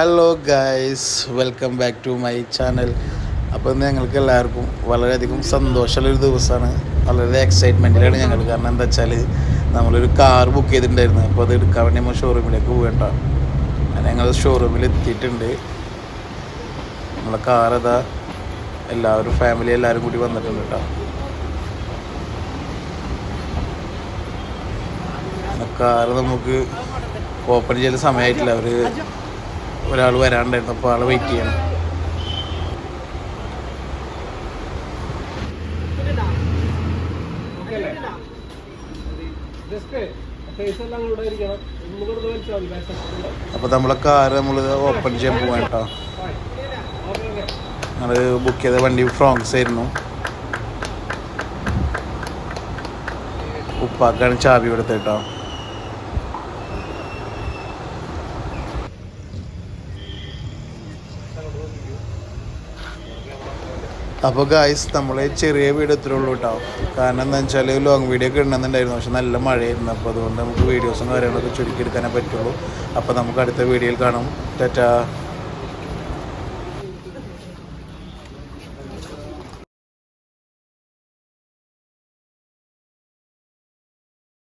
Hello guys welcome back to my channel അപ്പോൾ ഇന്ന് ഞങ്ങൾക്ക് എല്ലാവർക്കും വളരെയധികം സന്തോഷമുള്ളൊരു ദിവസമാണ്. വളരെ എക്സൈറ്റ്മെന്റിലാണ് ഞങ്ങൾ. കാരണം എന്താ വെച്ചാൽ നമ്മളൊരു കാർ ബുക്ക് ചെയ്തിട്ടുണ്ടായിരുന്നു. അപ്പോൾ അത് എടുക്കാൻ വേണ്ടി നമ്മൾ ഷോറൂമിലേക്ക് പോകണ്ട അങ്ങനെ ഞങ്ങൾ ഷോറൂമിൽ എത്തിയിട്ടുണ്ട്. നമ്മളെ കാർ അതാ എല്ലാവരും ഫാമിലി എല്ലാവരും കൂടി വന്നിട്ടുണ്ട് കേട്ടോ കാറ് നമുക്ക് ഓപ്പൺ ചെയ്യുന്ന സമയമായിട്ടില്ല. അവർ ഒരാൾ വരാണ്ടായിരുന്നു അപ്പോൾ ആൾ വെയിറ്റ് ചെയ്യണം. അപ്പോൾ നമ്മളെ കാറ് നമ്മൾ ഓപ്പൺ ചെയ്യാൻ പോവാൻ കേട്ടോ. ഞങ്ങൾ ബുക്ക് ചെയ്ത വണ്ടി ഫ്രോങ്സ് ആയിരുന്നു. ഉപ്പാക്കാണ് ചാവി കൊടുത്തത് അപ്പോൾ ഗായ്സ് നമ്മൾ ചെറിയ വീഡിയോ ഇത്രേ ഉള്ളൂ കേട്ടോ കാരണം എന്താ വെച്ചാൽ ലോങ് വീഡിയോ ഒക്കെ ഇടണമെന്നുണ്ടായിരുന്നു. പക്ഷെ നല്ല മഴയായിരുന്നു. അപ്പോൾ അതുകൊണ്ട് നമുക്ക് വീഡിയോസും കാര്യങ്ങളൊക്കെ ചുരുക്കിയെടുക്കാനേ പറ്റുള്ളൂ. അപ്പോൾ നമുക്ക് അടുത്ത വീഡിയോയിൽ കാണാം. ടാറ്റാ.